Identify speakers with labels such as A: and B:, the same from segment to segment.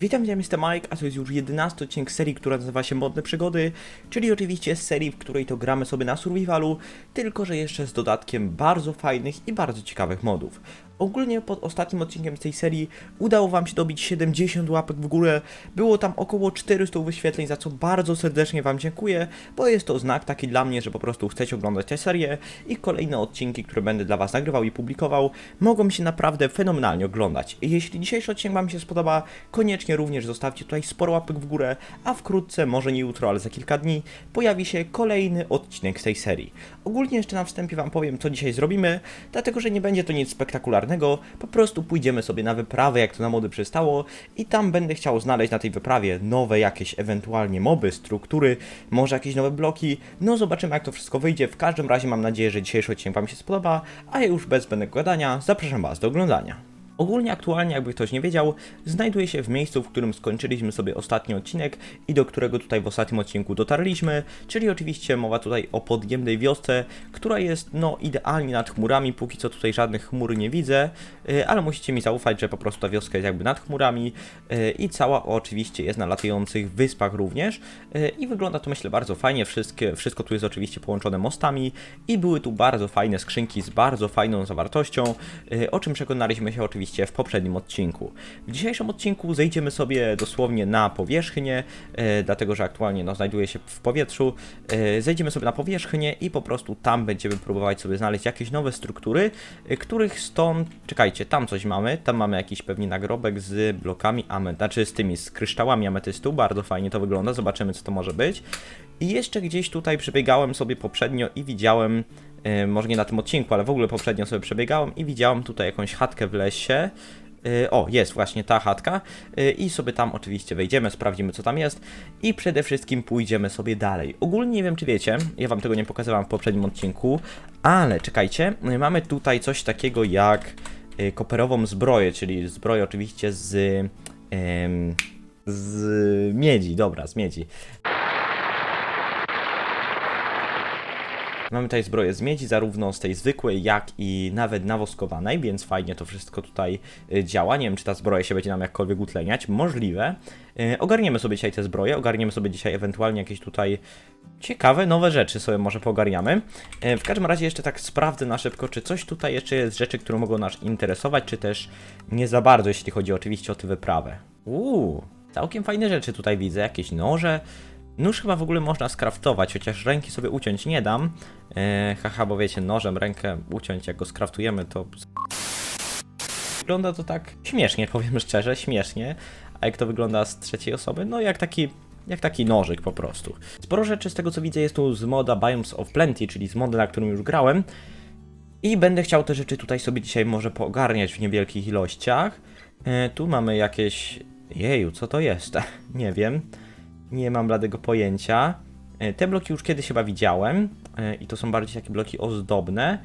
A: Witam, ja jestem Mike, a to jest już 11 odcinek serii, która nazywa się Modne Przygody, czyli oczywiście serii, w której to gramy sobie na survivalu, tylko że jeszcze z dodatkiem bardzo fajnych i bardzo ciekawych modów. Ogólnie pod ostatnim odcinkiem z tej serii udało Wam się dobić 70 łapek w górę, było tam około 400 wyświetleń, za co bardzo serdecznie Wam dziękuję, bo jest to znak taki dla mnie, że po prostu chcecie oglądać tę serię i kolejne odcinki, które będę dla Was nagrywał i publikował, mogą się naprawdę fenomenalnie oglądać. Jeśli dzisiejszy odcinek Wam się spodoba, koniecznie również zostawcie tutaj sporo łapek w górę, a wkrótce, może nie jutro, ale za kilka dni, pojawi się kolejny odcinek z tej serii. Ogólnie jeszcze na wstępie Wam powiem, co dzisiaj zrobimy, dlatego że nie będzie to nic spektakularnego, po prostu pójdziemy sobie na wyprawę, jak to na mody przystało, i tam będę chciał znaleźć na tej wyprawie nowe jakieś ewentualnie moby, struktury, może jakieś nowe bloki, no zobaczymy jak to wszystko wyjdzie, w każdym razie mam nadzieję, że dzisiejszy odcinek Wam się spodoba, a ja już bez zbędnego gadania zapraszam Was do oglądania. Ogólnie aktualnie, jakby ktoś nie wiedział, znajduje się w miejscu, w którym skończyliśmy sobie ostatni odcinek i do którego tutaj w ostatnim odcinku dotarliśmy, czyli oczywiście mowa tutaj o podjemnej wiosce, która jest no idealnie nad chmurami, póki co tutaj żadnych chmur nie widzę, yy, ale musicie mi zaufać, że po prostu ta wioska jest jakby nad chmurami yy, i cała oczywiście jest na latających wyspach również yy, i wygląda to myślę bardzo fajnie, wszystkie, wszystko tu jest oczywiście połączone mostami i były tu bardzo fajne skrzynki z bardzo fajną zawartością, o czym przekonaliśmy się oczywiście w poprzednim odcinku. W dzisiejszym odcinku zejdziemy sobie dosłownie na powierzchnię, e, dlatego że aktualnie no, znajduje się w powietrzu. E, zejdziemy sobie na powierzchnię i po prostu tam będziemy próbować sobie znaleźć jakieś nowe struktury, e, których stąd, czekajcie, tam coś mamy, tam mamy jakiś pewnie nagrobek z blokami amet, znaczy z tymi, z kryształami ametystu, bardzo fajnie to wygląda, zobaczymy co to może być. I jeszcze gdzieś tutaj przebiegałem sobie poprzednio i widziałem może nie na tym odcinku, ale w ogóle poprzednio sobie przebiegałem i widziałem tutaj jakąś chatkę w lesie. Yy, o, jest właśnie ta chatka yy, i sobie tam oczywiście wejdziemy, sprawdzimy co tam jest i przede wszystkim pójdziemy sobie dalej. Ogólnie nie wiem czy wiecie, ja wam tego nie pokazywałem w poprzednim odcinku, ale czekajcie, mamy tutaj coś takiego jak koperową zbroję, czyli zbroję oczywiście z... Z miedzi, dobra, z miedzi. Mamy tutaj zbroję z miedzi, zarówno z tej zwykłej, jak i nawet nawoskowanej, więc fajnie to wszystko tutaj y, działa. Nie wiem, czy ta zbroja się będzie nam jakkolwiek utleniać. Możliwe. Y, Ogarniemy sobie dzisiaj te zbroje, ogarniemy sobie dzisiaj ewentualnie jakieś tutaj ciekawe, nowe rzeczy sobie może poogarniamy. Y, W każdym razie jeszcze tak sprawdzę na szybko, czy coś tutaj jeszcze jest rzeczy, które mogą nas interesować, czy też nie za bardzo, jeśli chodzi oczywiście o tę wyprawę. Uuu, całkiem fajne rzeczy tutaj widzę, jakieś noże, Nóż chyba w ogóle można skraftować, chociaż ręki sobie uciąć nie dam. Eee, haha, bo wiecie, nożem rękę uciąć, jak go skraftujemy, to... Wygląda to tak śmiesznie, powiem szczerze, śmiesznie. A jak to wygląda z trzeciej osoby? No jak taki... Jak taki nożyk po prostu. Sporo rzeczy z tego co widzę jest tu z moda Biomes of Plenty, czyli z moda, na którym już grałem. I będę chciał te rzeczy tutaj sobie dzisiaj może poogarniać w niewielkich ilościach. E, tu mamy jakieś... Jeju, co to jest? nie wiem. Nie mam bladego pojęcia. E, Te bloki już kiedyś chyba widziałem e, i to są bardziej takie bloki ozdobne.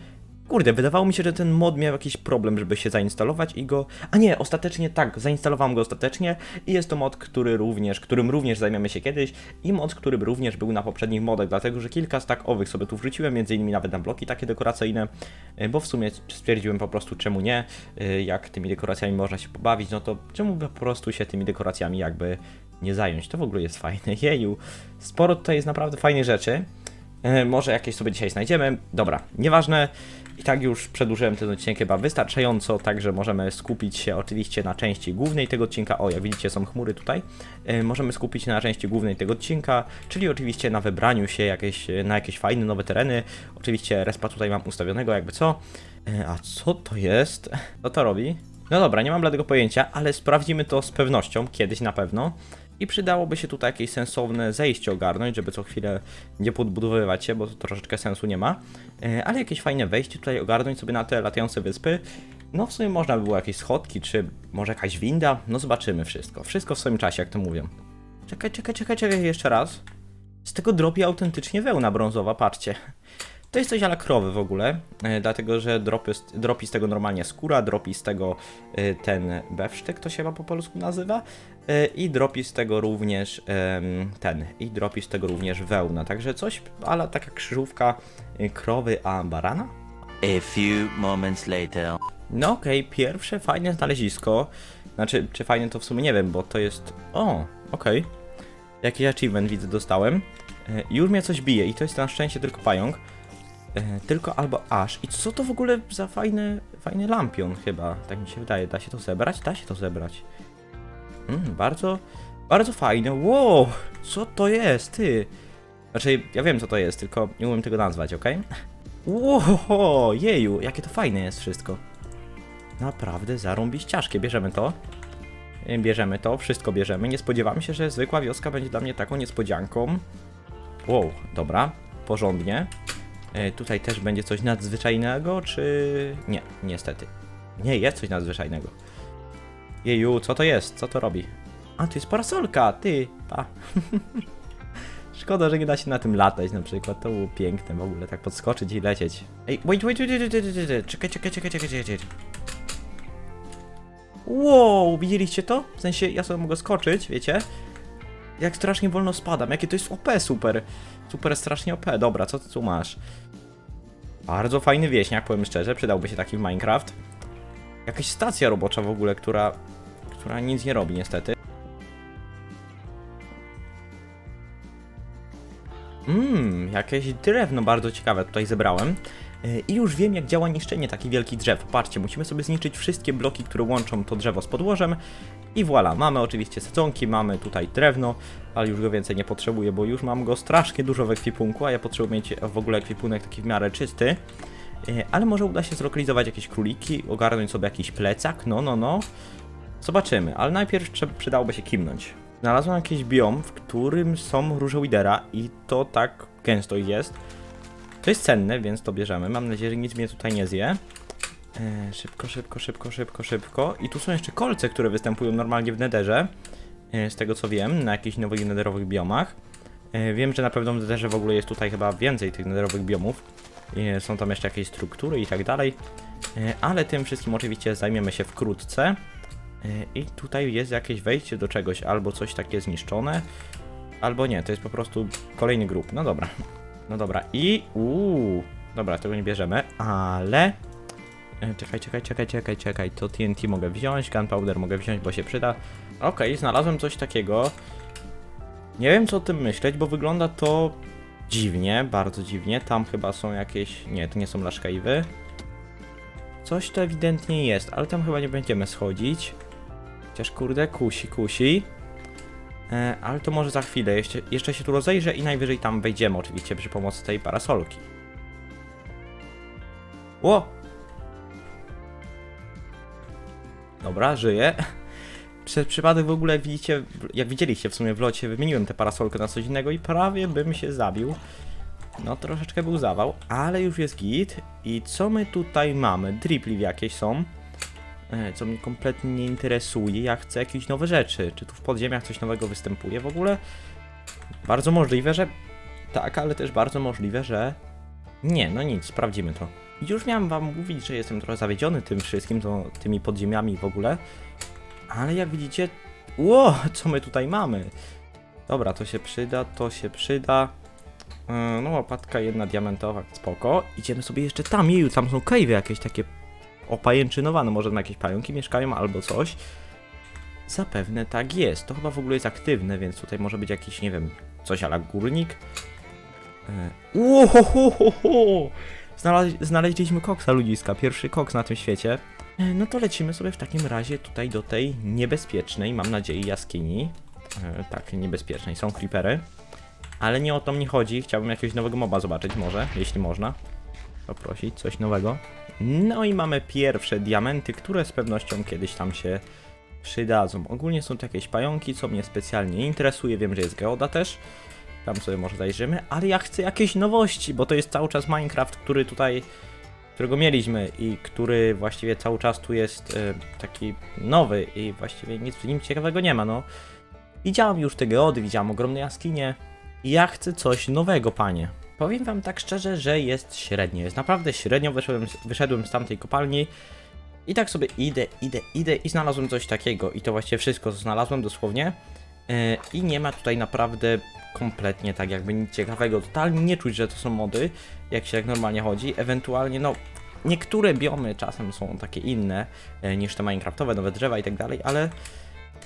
A: Kurde, wydawało mi się, że ten mod miał jakiś problem, żeby się zainstalować i go... A nie, ostatecznie tak, zainstalowałem go ostatecznie i jest to mod, który również, którym również zajmiemy się kiedyś i mod, który również był na poprzednich modach, dlatego że kilka stack owych sobie tu wrzuciłem, między innymi nawet na bloki takie dekoracyjne, e, bo w sumie stwierdziłem po prostu czemu nie, jak tymi dekoracjami można się pobawić, no to czemu po prostu się tymi dekoracjami jakby nie zająć. To w ogóle jest fajne. Jeju, sporo tutaj jest naprawdę fajnych rzeczy. E, może jakieś sobie dzisiaj znajdziemy. Dobra, nieważne. I tak już przedłużyłem ten odcinek chyba wystarczająco, także możemy skupić się oczywiście na części głównej tego odcinka. O, jak widzicie są chmury tutaj. E, możemy skupić się na części głównej tego odcinka, czyli oczywiście na wybraniu się jakieś, na jakieś fajne nowe tereny. Oczywiście respa tutaj mam ustawionego jakby co. E, a co to jest? Co to robi? No dobra, nie mam bladego pojęcia, ale sprawdzimy to z pewnością, kiedyś na pewno. I przydałoby się tutaj jakieś sensowne zejście ogarnąć, żeby co chwilę nie podbudowywać się, bo to troszeczkę sensu nie ma. E, Ale jakieś fajne wejście tutaj ogarnąć sobie na te latające wyspy. No w sumie można by było jakieś schodki, czy może jakaś winda. No zobaczymy wszystko. Wszystko w swoim czasie, jak to mówią. Czekaj, czekaj, czekaj, czekaj, jeszcze raz. Z tego dropi autentycznie wełna brązowa, patrzcie. To jest coś ala krowy w ogóle, e, dlatego że dropy, dropi z tego normalnie skóra, dropi z tego e, ten bewsztyk, to się chyba po polsku nazywa, i dropi z tego również ten, i dropi z tego również wełna, także coś ala taka krzyżówka e, krowy a barana.
B: A few moments later.
A: No okej, pierwsze fajne znalezisko. Znaczy, czy fajne to w sumie nie wiem, bo to jest... O, okej. Jakiś achievement widzę dostałem. E, Już mnie coś bije i to jest na szczęście tylko pająk. E, Tylko albo aż. I co to w ogóle za fajny, fajny lampion chyba, tak mi się wydaje. Da się to zebrać? Da się to zebrać. Mm, bardzo, bardzo fajne. Wow, co to jest, ty? Znaczy, ja wiem co to jest, tylko nie umiem tego nazwać, ok? Wow, jeju, jakie to fajne jest wszystko. Naprawdę zarąbiściaszkie. Bierzemy to. Y, Bierzemy to, wszystko bierzemy. Nie spodziewam się, że zwykła wioska będzie dla mnie taką niespodzianką. Wow, dobra, porządnie. Y, Tutaj też będzie coś nadzwyczajnego, czy... Nie, niestety. Nie, jest coś nadzwyczajnego. Jeju, co to jest? Co to robi? A, to jest parasolka, ty, pa. Szkoda, że nie da się na tym latać na przykład, to było piękne w ogóle, tak podskoczyć i lecieć. Ej, wait, wait, wait, wait, wait, wait, wait. czekaj, czekaj, czekaj, czekaj, czekaj. Wow, widzieliście to? W sensie, ja sobie mogę skoczyć, wiecie? Jak strasznie wolno spadam, jakie to jest OP super. Super strasznie OP, dobra, co ty tu masz? Bardzo fajny wieśniak, powiem szczerze, przydałby się taki w Minecraft. Jakaś stacja robocza w ogóle, która, która nic nie robi niestety. Mmm, jakieś drewno bardzo ciekawe tutaj zebrałem. Yy, I już wiem, jak działa niszczenie takich wielkich drzew. Patrzcie, musimy sobie zniszczyć wszystkie bloki, które łączą to drzewo z podłożem. I voilà, mamy oczywiście sadzonki, mamy tutaj drewno, ale już go więcej nie potrzebuję, bo już mam go strasznie dużo w ekwipunku, a ja potrzebuję mieć w ogóle ekwipunek taki w miarę czysty. Yy, Ale może uda się zlokalizować jakieś króliki, ogarnąć sobie jakiś plecak, no, no, no. Zobaczymy, ale najpierw przydałoby się kimnąć. Znalazłem jakiś biom, w którym są róże widera i to tak gęsto jest. To jest cenne, więc to bierzemy. Mam nadzieję, że nic mnie tutaj nie zje. E, szybko, szybko, szybko, szybko, szybko. I tu są jeszcze kolce, które występują normalnie w nederze. E, z tego co wiem, na jakichś nowych nederowych biomach. E, wiem, że na pewno w nederze w ogóle jest tutaj chyba więcej tych nederowych biomów. E, są tam jeszcze jakieś struktury i tak dalej. E, ale tym wszystkim oczywiście zajmiemy się wkrótce. E, I tutaj jest jakieś wejście do czegoś, albo coś takie zniszczone, albo nie, to jest po prostu kolejny grup. No dobra. No dobra, i uuu, dobra, tego nie bierzemy, ale czekaj, czekaj, czekaj, czekaj, czekaj, to TNT mogę wziąć, gunpowder mogę wziąć, bo się przyda. Okej, znalazłem coś takiego. Nie wiem co o tym myśleć, bo wygląda to dziwnie, bardzo dziwnie. Tam chyba są jakieś, nie, to nie są laszkaiwy. Coś to ewidentnie jest, ale tam chyba nie będziemy schodzić. Chociaż kurde, kusi, kusi. E, ale to może za chwilę. Jeszcze, jeszcze się tu rozejrzę i najwyżej tam wejdziemy oczywiście przy pomocy tej parasolki. Ło! Dobra, żyję. Przez przypadek w ogóle, jak widzicie, jak widzieliście w sumie w locie, wymieniłem tę parasolkę na coś innego i prawie bym się zabił. No troszeczkę był zawał, ale już jest git. I co my tutaj mamy? Dripli jakieś są. E, co mnie kompletnie nie interesuje. Ja chcę jakieś nowe rzeczy. Czy tu w podziemiach coś nowego występuje w ogóle? Bardzo możliwe, że tak, ale też bardzo możliwe, że nie, no nic, sprawdzimy to. Już miałem wam mówić, że jestem trochę zawiedziony tym wszystkim, to, tymi podziemiami w ogóle, ale jak widzicie, ło, co my tutaj mamy? Dobra, to się przyda, to się przyda. Yy, No, łapatka jedna diamentowa, spoko. Idziemy sobie jeszcze tam, jeju, tam są cave'y jakieś takie opajęczynowane, może tam jakieś pająki mieszkają albo coś. Zapewne tak jest. To chyba w ogóle jest aktywne, więc tutaj może być jakiś, nie wiem, coś ala górnik. E, Łohohoho! Znaleź, znaleźliśmy koksa ludziska, pierwszy koks na tym świecie. E, No to lecimy sobie w takim razie tutaj do tej niebezpiecznej, mam nadzieję, jaskini. E, Tak, niebezpiecznej, są creepery. Ale nie o to mi chodzi, chciałbym jakiegoś nowego moba zobaczyć może, jeśli można. Poprosić coś nowego. No i mamy pierwsze diamenty, które z pewnością kiedyś tam się przydadzą. Ogólnie są to jakieś pająki, co mnie specjalnie interesuje. Wiem, że jest geoda też. Tam sobie może zajrzymy, ale ja chcę jakieś nowości, bo to jest cały czas Minecraft, który tutaj, którego mieliśmy i który właściwie cały czas tu jest e, taki nowy i właściwie nic w nim ciekawego nie ma, no. Widziałem już te geody, widziałem ogromne jaskinie ja chcę coś nowego, panie. Powiem wam tak szczerze, że jest średnio, jest naprawdę średnio, wyszedłem, wyszedłem z tamtej kopalni i tak sobie idę, idę, idę i znalazłem coś takiego i to właściwie wszystko, znalazłem dosłownie. E, I nie ma tutaj naprawdę kompletnie tak jakby nic ciekawego. Totalnie nie czuć, że to są mody, jak się jak normalnie chodzi. Ewentualnie, no, niektóre biomy czasem są takie inne e, niż te minecraftowe, nowe drzewa i tak dalej, ale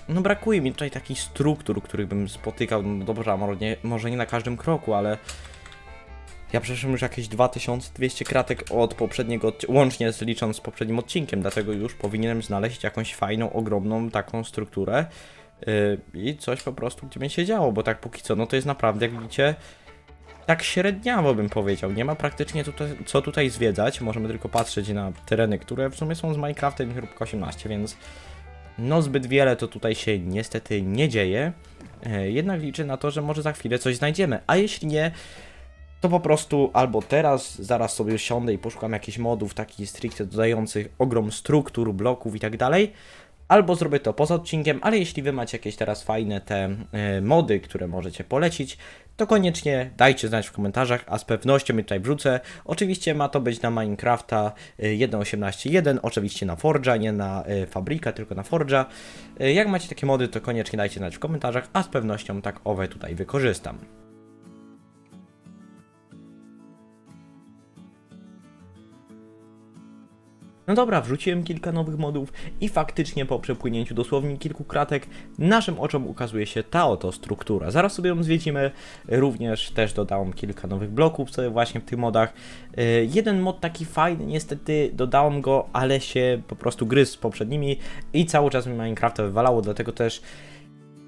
A: no brakuje mi tutaj takich struktur, których bym spotykał, no dobrze, może nie, może nie na każdym kroku, ale ja przeszłem już jakieś 2200 kratek od poprzedniego, łącznie z licząc z poprzednim odcinkiem, dlatego już powinienem znaleźć jakąś fajną, ogromną taką strukturę i coś po prostu, gdzie będzie się działo, bo tak póki co, no to jest naprawdę, jak widzicie, tak średniawo bym powiedział. Nie ma praktycznie tutaj, co tutaj zwiedzać, możemy tylko patrzeć na tereny, które w sumie są z Minecraftem i 18, więc no zbyt wiele to tutaj się niestety nie dzieje. E, Jednak liczę na to, że może za chwilę coś znajdziemy, a jeśli nie, to po prostu albo teraz, zaraz sobie siądę i poszukam jakichś modów takich stricte dodających ogrom struktur, bloków i tak dalej, albo zrobię to poza odcinkiem, ale jeśli wy macie jakieś teraz fajne te e, mody, które możecie polecić, to koniecznie dajcie znać w komentarzach, a z pewnością je tutaj wrzucę. Oczywiście ma to być na Minecrafta e, 1.18.1, oczywiście na Forge'a, nie na e, Fabrika, tylko na Forge'a. E, Jak macie takie mody, to koniecznie dajcie znać w komentarzach, a z pewnością tak owe tutaj wykorzystam. No dobra, wrzuciłem kilka nowych modów i faktycznie po przepłynięciu dosłownie kilku kratek naszym oczom ukazuje się ta oto struktura. Zaraz sobie ją zwiedzimy, również też dodałem kilka nowych bloków sobie właśnie w tych modach. Yy, Jeden mod taki fajny, niestety dodałem go, ale się po prostu gryzł z poprzednimi i cały czas mi Minecrafta wywalało, dlatego też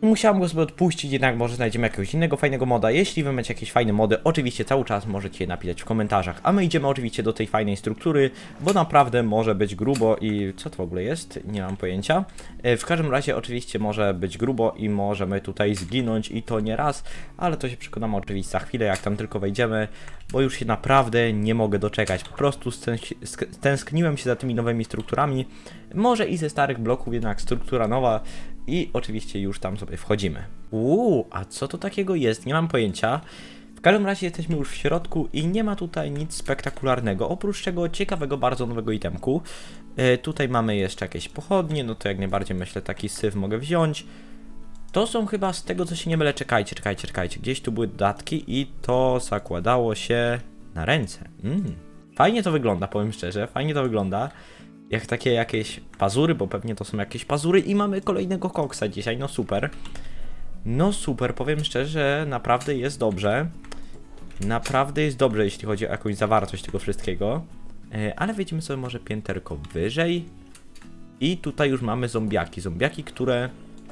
A: Musiałem go sobie odpuścić, jednak może znajdziemy jakiegoś innego fajnego moda. Jeśli wy macie jakieś fajne mody, oczywiście cały czas możecie je napisać w komentarzach. A my idziemy oczywiście do tej fajnej struktury, bo naprawdę może być grubo i co to w ogóle jest? Nie mam pojęcia. E, W każdym razie oczywiście może być grubo i możemy tutaj zginąć i to nie raz, ale to się przekonamy oczywiście za chwilę, jak tam tylko wejdziemy, bo już się naprawdę nie mogę doczekać. Po prostu stęskniłem się za tymi nowymi strukturami. Może i ze starych bloków, jednak struktura nowa i oczywiście już tam sobie wchodzimy. Uuu, a co to takiego jest? Nie mam pojęcia. W każdym razie jesteśmy już w środku i nie ma tutaj nic spektakularnego, oprócz tego ciekawego, bardzo nowego itemku. E, tutaj mamy jeszcze jakieś pochodnie, no to jak najbardziej myślę taki syf mogę wziąć. To są chyba z tego co się nie mylę, czekajcie, czekajcie, czekajcie. Gdzieś tu były dodatki i to zakładało się na ręce. Mm. Fajnie to wygląda, powiem szczerze, fajnie to wygląda. Jak takie jakieś pazury, bo pewnie to są jakieś pazury i mamy kolejnego koksa dzisiaj, no super. No super, powiem szczerze, że naprawdę jest dobrze. Naprawdę jest dobrze, jeśli chodzi o jakąś zawartość tego wszystkiego. E, Ale wejdziemy sobie może pięterko wyżej. I tutaj już mamy zombiaki. Zombiaki, które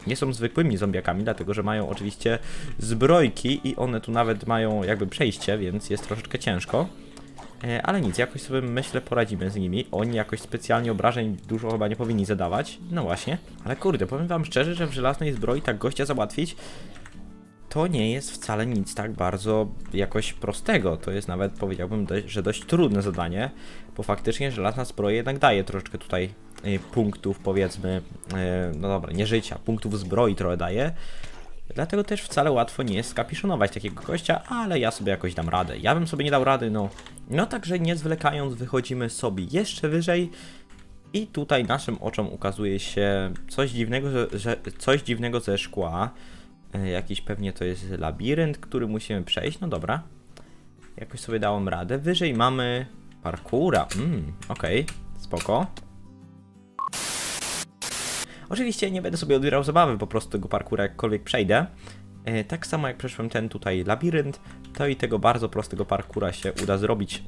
A: nie są zwykłymi zombiakami, dlatego że mają oczywiście zbrojki i one tu nawet mają jakby przejście, więc jest troszeczkę ciężko. E, Ale nic, jakoś sobie myślę poradzimy z nimi. Oni jakoś specjalnie obrażeń dużo chyba nie powinni zadawać. No właśnie. Ale kurde, powiem wam szczerze, że w żelaznej zbroi tak gościa załatwić to nie jest wcale nic tak bardzo jakoś prostego. To jest nawet powiedziałbym, że dość trudne zadanie, bo faktycznie żelazna zbroja jednak daje troszeczkę tutaj y, punktów, powiedzmy, y, no dobra, nie życia, punktów zbroi trochę daje. Dlatego też wcale łatwo nie jest skapiszonować takiego gościa, ale ja sobie jakoś dam radę. Ja bym sobie nie dał rady, no. No także nie zwlekając, wychodzimy sobie jeszcze wyżej. I tutaj naszym oczom ukazuje się coś dziwnego, że, że coś dziwnego ze szkła. E, Jakiś pewnie to jest labirynt, który musimy przejść. No dobra. Jakoś sobie dałem radę. Wyżej mamy parkura. Mm, okej, spoko. Oczywiście nie będę sobie odbierał zabawy, po prostu tego parkura jakkolwiek przejdę. E, Tak samo jak przeszłem ten tutaj labirynt, to i tego bardzo prostego parkura się uda zrobić.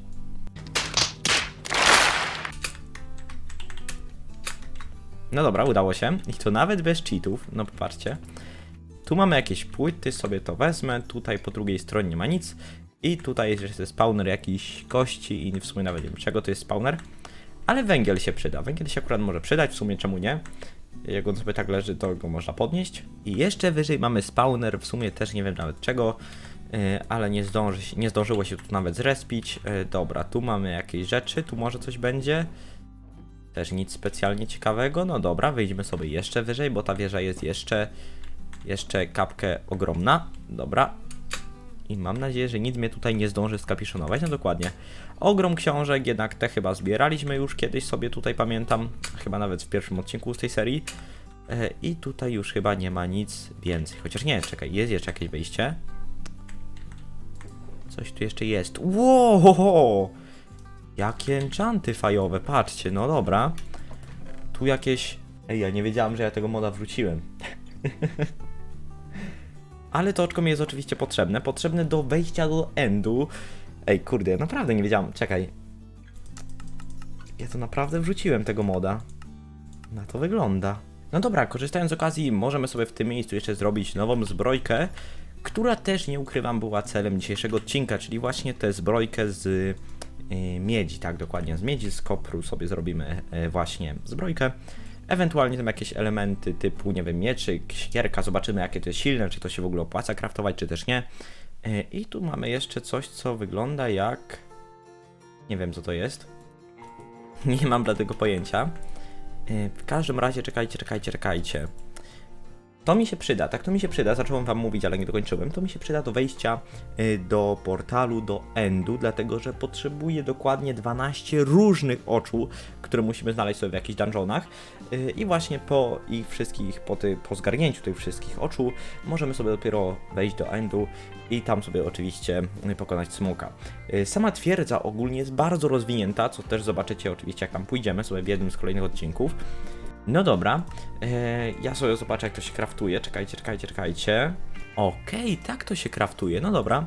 A: No dobra, udało się. I to nawet bez cheatów. No popatrzcie. Tu mamy jakieś płyty, sobie to wezmę. Tutaj po drugiej stronie nie ma nic. I tutaj jest spawner jakiś kości i w sumie nawet nie wiem czego to jest spawner. Ale węgiel się przyda. Węgiel się akurat może przydać, w sumie czemu nie? Jak on sobie tak leży, to go można podnieść. I jeszcze wyżej mamy spawner, w sumie też nie wiem nawet czego, yy, ale nie, zdąży, nie zdążyło się tu nawet zrespić. Yy, dobra, tu mamy jakieś rzeczy, tu może coś będzie. Też nic specjalnie ciekawego. No dobra, wyjdźmy sobie jeszcze wyżej, bo ta wieża jest jeszcze, jeszcze kapkę ogromna. Dobra. I mam nadzieję, że nic mnie tutaj nie zdąży skapiszonować. No dokładnie. Ogrom książek, jednak te chyba zbieraliśmy już kiedyś sobie tutaj, pamiętam. Chyba nawet w pierwszym odcinku z tej serii. E, I tutaj już chyba nie ma nic więcej. Chociaż nie, czekaj, jest jeszcze jakieś wejście. Coś tu jeszcze jest. Wow! Jakie enchanty fajowe, patrzcie, no dobra. Tu jakieś... Ej, ja nie wiedziałem, że ja tego moda wrzuciłem. Ale to oczko mi jest oczywiście potrzebne. Potrzebne do wejścia do endu. Ej, kurde, naprawdę nie wiedziałem. Czekaj. Ja to naprawdę wrzuciłem tego moda. Na to wygląda. No dobra, korzystając z okazji, możemy sobie w tym miejscu jeszcze zrobić nową zbrojkę, która też, nie ukrywam, była celem dzisiejszego odcinka, czyli właśnie tę zbrojkę z y, miedzi, tak dokładnie, z miedzi, z kopru sobie zrobimy y, właśnie zbrojkę. Ewentualnie tam jakieś elementy typu, nie wiem, mieczyk, siekierka, zobaczymy jakie to jest silne, czy to się w ogóle opłaca craftować, czy też nie. Y, I tu mamy jeszcze coś, co wygląda jak... Nie wiem, co to jest. Nie mam dlatego pojęcia. Y, W każdym razie czekajcie, czekajcie, czekajcie. To mi się przyda, tak to mi się przyda, zacząłem wam mówić, ale nie dokończyłem. To mi się przyda do wejścia y, do portalu, do endu, dlatego że potrzebuję dokładnie 12 różnych oczu, które musimy znaleźć sobie w jakichś dungeonach. Y, I właśnie po ich wszystkich, po, ty, po zgarnięciu tych wszystkich oczu, możemy sobie dopiero wejść do endu i tam sobie oczywiście y, pokonać smoka. Sama twierdza ogólnie jest bardzo rozwinięta, co też zobaczycie oczywiście jak tam pójdziemy sobie w jednym z kolejnych odcinków. No dobra, e, ja sobie zobaczę jak to się kraftuje. Czekajcie, czekajcie, czekajcie. Okej, tak to się kraftuje, no dobra.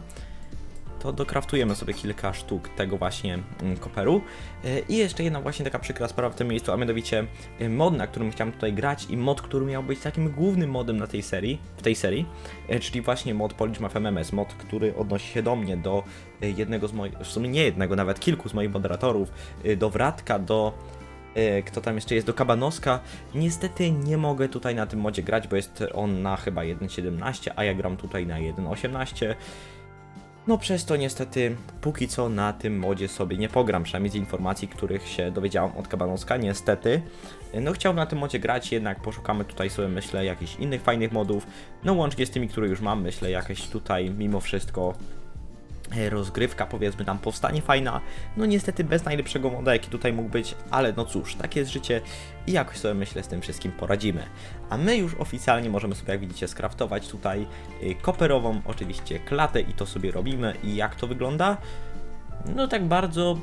A: To dokraftujemy sobie kilka sztuk tego właśnie mm, koperu. E, I jeszcze jedna właśnie taka przykra sprawa w tym miejscu, a mianowicie e, mod, na którym chciałem tutaj grać i mod, który miał być takim głównym modem na tej serii, w tej serii, e, czyli właśnie mod Polish MMS, mod, który odnosi się do mnie, do jednego z moich, w sumie nie jednego, nawet kilku z moich moderatorów, do Wratka, do kto tam jeszcze jest, do Kabanoska. Niestety nie mogę tutaj na tym modzie grać, bo jest on na chyba 1.17, a ja gram tutaj na 1.18. No przez to niestety póki co na tym modzie sobie nie pogram, przynajmniej z informacji, których się dowiedziałam od Kabanoska, niestety. No chciałbym na tym modzie grać, jednak poszukamy tutaj sobie myślę jakichś innych fajnych modów, no łącznie z tymi, które już mam, myślę jakieś tutaj mimo wszystko e, rozgrywka powiedzmy tam powstanie fajna, no niestety bez najlepszego moda jaki tutaj mógł być, ale no cóż, takie jest życie i jakoś sobie myślę z tym wszystkim poradzimy. A my już oficjalnie możemy sobie jak widzicie skraftować tutaj y, koperową oczywiście klatę i to sobie robimy i jak to wygląda? No tak bardzo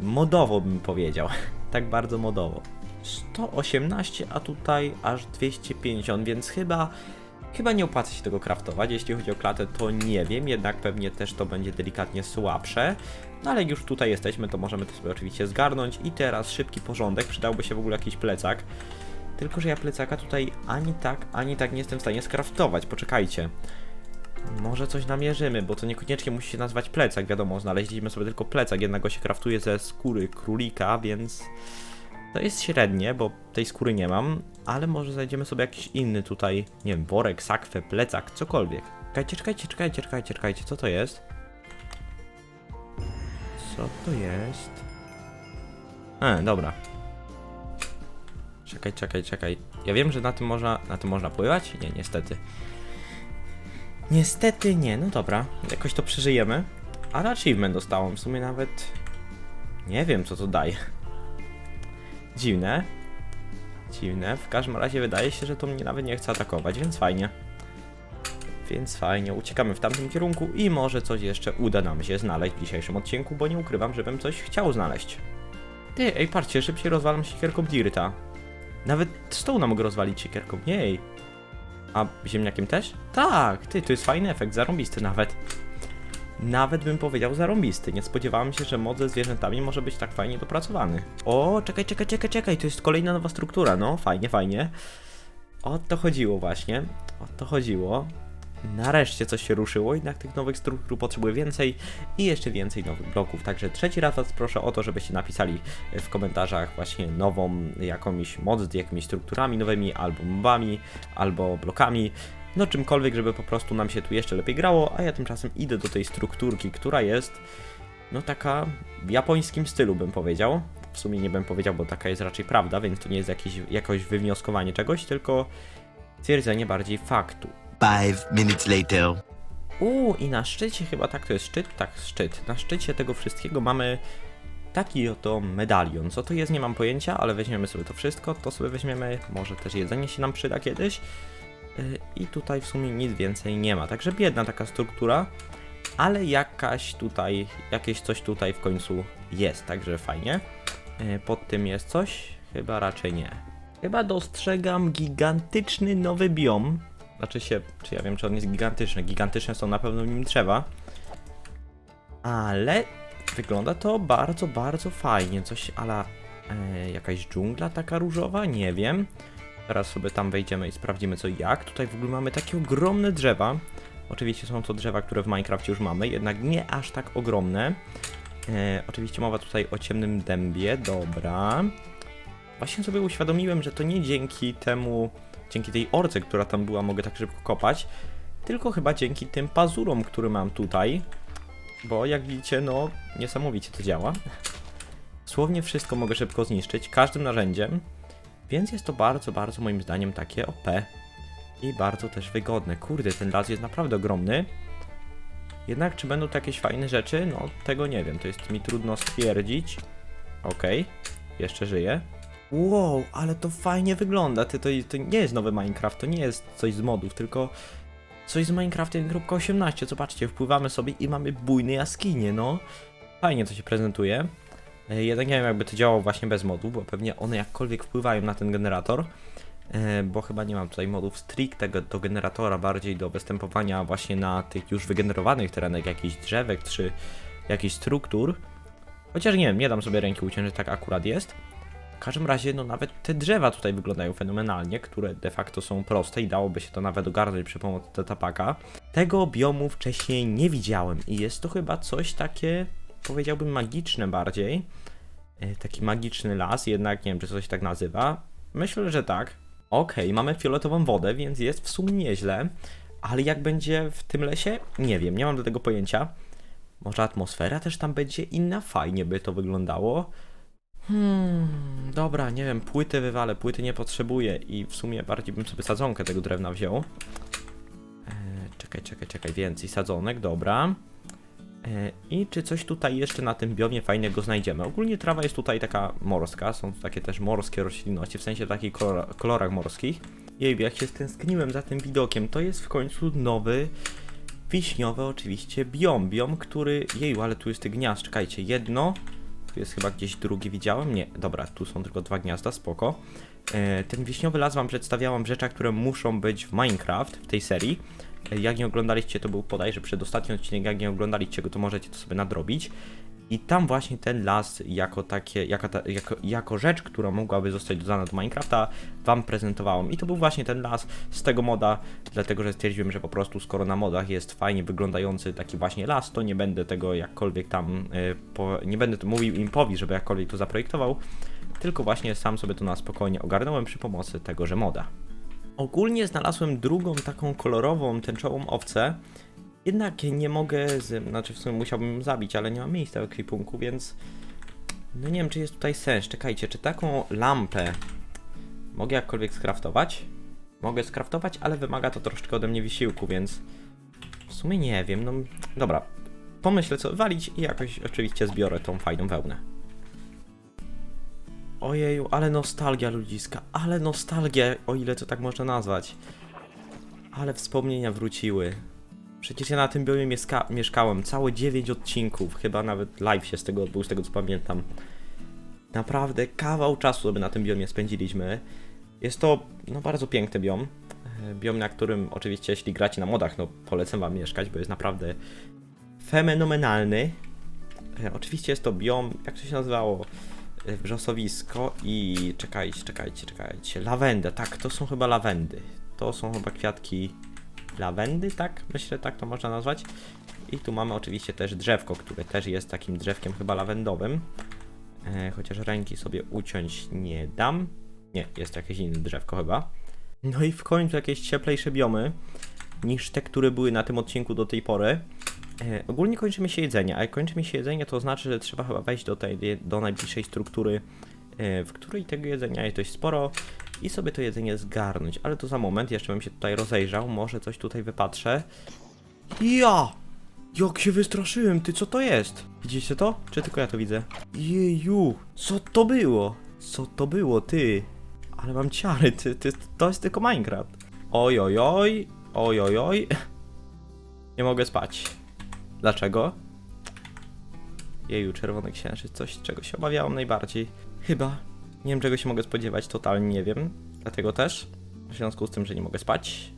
A: modowo bym powiedział, tak bardzo modowo. 118, a tutaj aż 250, więc chyba Chyba nie opłaca się tego craftować, jeśli chodzi o klatę to nie wiem, jednak pewnie też to będzie delikatnie słabsze. No ale już tutaj jesteśmy, to możemy to sobie oczywiście zgarnąć. I teraz szybki porządek, przydałby się w ogóle jakiś plecak. Tylko, że ja plecaka tutaj ani tak, ani tak nie jestem w stanie skraftować, poczekajcie. Może coś namierzymy, bo to niekoniecznie musi się nazwać plecak, wiadomo, znaleźliśmy sobie tylko plecak, jednak go się kraftuje ze skóry królika, więc... To jest średnie, bo tej skóry nie mam, ale może znajdziemy sobie jakiś inny tutaj, nie wiem, worek, sakwę, plecak, cokolwiek. Czekajcie, czekajcie, czekajcie, czekajcie, czekajcie, co to jest? Co to jest? E, dobra. Czekaj, czekaj, czekaj. Ja wiem, że na tym można, na tym można pływać? Nie, niestety. Niestety nie, no dobra. Jakoś to przeżyjemy. Ale achievement dostałem, w sumie nawet... Nie wiem, co to daje. Dziwne. Dziwne. W każdym razie wydaje się, że to mnie nawet nie chce atakować, więc fajnie. Więc fajnie, uciekamy w tamtym kierunku i może coś jeszcze uda nam się znaleźć w dzisiejszym odcinku, bo nie ukrywam, żebym coś chciał znaleźć. Ty, ej, patrzcie, szybciej rozwalam siekierką Dirta. Nawet stołna mogę rozwalić siekierką, jej. A ziemniakiem też? Tak, ty, to jest fajny efekt, zarąbisty nawet. Nawet bym powiedział zarąbisty. Nie spodziewałem się, że mod ze zwierzętami może być tak fajnie dopracowany. O, czekaj, czekaj, czekaj, czekaj, to jest kolejna nowa struktura, no, fajnie, fajnie. O to chodziło właśnie, o to chodziło. Nareszcie coś się ruszyło, jednak tych nowych struktur potrzebuję więcej i jeszcze więcej nowych bloków. Także trzeci raz Was proszę o to, żebyście napisali w komentarzach właśnie nową jakąś moc z jakimiś strukturami nowymi, albo mobami, albo blokami. No czymkolwiek, żeby po prostu nam się tu jeszcze lepiej grało, a ja tymczasem idę do tej strukturki, która jest no taka w japońskim stylu bym powiedział. W sumie nie bym powiedział, bo taka jest raczej prawda, więc to nie jest jakieś, jakoś wywnioskowanie czegoś, tylko twierdzenie bardziej faktu.
B: Five minutes later.
A: Uuu, i na szczycie chyba tak to jest szczyt? Tak, szczyt. Na szczycie tego wszystkiego mamy taki oto medalion. Co to jest, nie mam pojęcia, ale weźmiemy sobie to wszystko, to sobie weźmiemy, może też jedzenie się nam przyda kiedyś. Yy, I tutaj w sumie nic więcej nie ma, także biedna taka struktura, ale jakaś tutaj, jakieś coś tutaj w końcu jest, także fajnie. E, Pod tym jest coś? Chyba raczej nie. Chyba dostrzegam gigantyczny nowy biom. Znaczy się, czy ja wiem, czy on jest gigantyczny. Gigantyczne są na pewno nim drzewa. Ale wygląda to bardzo, bardzo fajnie. Coś ala e, jakaś dżungla taka różowa? Nie wiem. Teraz sobie tam wejdziemy i sprawdzimy co i jak. Tutaj w ogóle mamy takie ogromne drzewa. Oczywiście są to drzewa, które w Minecrafcie już mamy, jednak nie aż tak ogromne. E, oczywiście mowa tutaj o ciemnym dębie, dobra. Właśnie sobie uświadomiłem, że to nie dzięki temu, dzięki tej orce, która tam była, mogę tak szybko kopać, tylko chyba dzięki tym pazurom, które mam tutaj. Bo jak widzicie, no niesamowicie to działa. Słownie wszystko mogę szybko zniszczyć, każdym narzędziem. Więc jest to bardzo, bardzo moim zdaniem takie OP. I bardzo też wygodne. Kurde, ten las jest naprawdę ogromny. Jednak czy będą to jakieś fajne rzeczy? No, tego nie wiem. To jest mi trudno stwierdzić. Okej, jeszcze żyje. Wow, ale to fajnie wygląda. Ty, to, to nie jest nowy Minecraft, to nie jest coś z modów, tylko coś z Minecraft 1.18. Zobaczcie, wpływamy sobie i mamy bujne jaskinie, no. Fajnie to się prezentuje. E, Jednak nie wiem, jakby to działało właśnie bez modów, bo pewnie one jakkolwiek wpływają na ten generator. E, Bo chyba nie mam tutaj modów stricte do generatora, bardziej do występowania właśnie na tych już wygenerowanych terenach jakichś drzewek czy jakichś struktur. Chociaż nie wiem, nie dam sobie ręki uciąć, że tak akurat jest. W każdym razie, no nawet te drzewa tutaj wyglądają fenomenalnie, które de facto są proste i dałoby się to nawet ogarnąć przy pomocy tetapaka. Tego biomu wcześniej nie widziałem i jest to chyba coś takie, powiedziałbym, magiczne bardziej. E, Taki magiczny las, jednak nie wiem, czy coś tak nazywa. Myślę, że tak. Okej, mamy fioletową wodę, więc jest w sumie nieźle. Ale jak będzie w tym lesie? Nie wiem, nie mam do tego pojęcia. Może atmosfera też tam będzie inna? Fajnie by to wyglądało. Hmm, dobra, nie wiem, płyty wywalę, płyty nie potrzebuję i w sumie bardziej bym sobie sadzonkę tego drewna wziął. E, czekaj, czekaj, czekaj, więcej sadzonek, dobra. E, I czy coś tutaj jeszcze na tym biomie fajnego znajdziemy? Ogólnie trawa jest tutaj taka morska, są takie też morskie roślinności, w sensie takich kolora, kolorach morskich. Jej, jak się stęskniłem za tym widokiem, to jest w końcu nowy, wiśniowy oczywiście biom, biom, który, jeju, ale tu jest tych gniazd, czekajcie, jedno, tu jest chyba gdzieś drugie widziałem, nie, dobra, tu są tylko dwa gniazda, spoko. E, ten wiśniowy las wam przedstawiałam w rzeczach, które muszą być w Minecraft, w tej serii. Jak nie oglądaliście, to był bodajże przedostatni odcinek, jak nie oglądaliście go, to możecie to sobie nadrobić. I tam właśnie ten las jako takie, jako, ta, jako, jako rzecz, która mogłaby zostać dodana do Minecrafta, wam prezentowałem. I to był właśnie ten las z tego moda, dlatego że stwierdziłem, że po prostu skoro na modach jest fajnie wyglądający taki właśnie las, to nie będę tego jakkolwiek tam, y, po, nie będę mówił impowi, żeby jakkolwiek to zaprojektował, tylko właśnie sam sobie to na spokojnie ogarnąłem przy pomocy tegoże moda. Ogólnie znalazłem drugą taką kolorową, tęczową owcę. Jednak nie mogę, z, znaczy w sumie musiałbym ją zabić, ale nie ma miejsca w ekwipunku, więc no nie wiem, czy jest tutaj sens. Czekajcie, czy taką lampę mogę jakkolwiek skraftować? Mogę skraftować, ale wymaga to troszeczkę ode mnie wysiłku, więc w sumie nie wiem. No dobra, pomyślę co walić i jakoś oczywiście zbiorę tą fajną wełnę. Ojeju, ale nostalgia ludziska, ale nostalgia, o ile to tak można nazwać. Ale wspomnienia wróciły. Przecież ja na tym biomie mieszkałem całe 9 odcinków, chyba nawet live się z tego odbył, z tego co pamiętam. Naprawdę kawał czasu sobie na tym biomie spędziliśmy. Jest to no, bardzo piękny biom. E, Biom, na którym oczywiście jeśli gracie na modach, no polecam wam mieszkać, bo jest naprawdę fenomenalny. E, Oczywiście jest to biom, jak to się nazywało? Wrzosowisko i czekajcie, czekajcie, czekajcie. Lawenda, tak, to są chyba lawendy. To są chyba kwiatki lawendy, tak? Myślę, tak to można nazwać. I tu mamy oczywiście też drzewko, które też jest takim drzewkiem chyba lawendowym. E, chociaż ręki sobie uciąć nie dam. Nie, jest jakieś inne drzewko chyba. No i w końcu jakieś cieplejsze biomy niż te, które były na tym odcinku do tej pory. E, ogólnie kończy mi się jedzenie, a jak kończy mi się jedzenie, to znaczy, że trzeba chyba wejść do tej, do najbliższej struktury, e, w której tego jedzenia jest dość sporo i sobie to jedzenie zgarnąć. Ale to za moment, jeszcze bym się tutaj rozejrzał, może coś tutaj wypatrzę. Ja! Jak się wystraszyłem, ty co to jest? Widzicie to? Czy tylko ja to widzę? Jeju, co to było? Co to było, ty? Ale mam ciary, ty, ty, to jest tylko Minecraft. Oj, oj, oj, oj, oj, oj. Nie mogę spać. Dlaczego? Jeju, czerwony księżyc, coś czego się obawiałem najbardziej. Chyba. Nie wiem czego się mogę spodziewać, totalnie nie wiem. Dlatego też, w związku z tym, że nie mogę spać,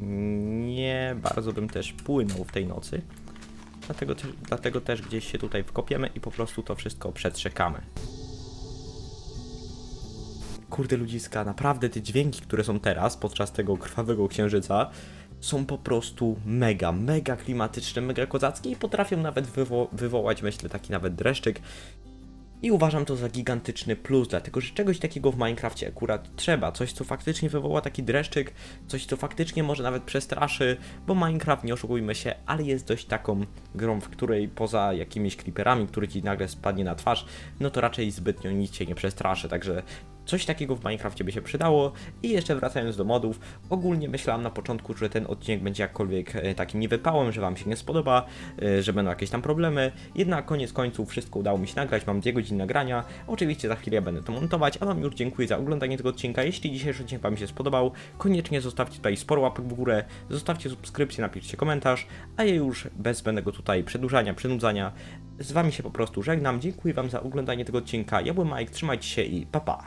A: nie bardzo bym też płynął w tej nocy. Dlatego, też- dlatego też gdzieś się tutaj wkopiemy i po prostu to wszystko przetrzekamy. Kurde ludziska, naprawdę te dźwięki, które są teraz podczas tego krwawego księżyca są po prostu mega, mega klimatyczne, mega kozackie i potrafią nawet wywo- wywołać, myślę, taki nawet dreszczyk. I uważam to za gigantyczny plus, dlatego że czegoś takiego w Minecrafcie akurat trzeba. Coś, co faktycznie wywoła taki dreszczyk, coś, co faktycznie może nawet przestraszy, bo Minecraft, nie oszukujmy się, ale jest dość taką grą, w której poza jakimiś creeperami, który ci nagle spadnie na twarz, no to raczej zbytnio nic cię nie przestraszy, także coś takiego w Minecrafcie by się przydało. I jeszcze wracając do modów, ogólnie myślałem na początku, że ten odcinek będzie jakkolwiek e, takim niewypałem, że Wam się nie spodoba, e, że będą jakieś tam problemy. Jednak koniec końców wszystko udało mi się nagrać, mam dwie godziny nagrania. Oczywiście za chwilę będę to montować, a Wam już dziękuję za oglądanie tego odcinka. Jeśli dzisiejszy odcinek Wam się spodobał, koniecznie zostawcie tutaj sporo łapek w górę, zostawcie subskrypcję, napiszcie komentarz, a ja już bez zbędnego tutaj przedłużania, przynudzania, z Wami się po prostu żegnam. Dziękuję Wam za oglądanie tego odcinka. Ja byłem Mike, trzymajcie się i pa pa!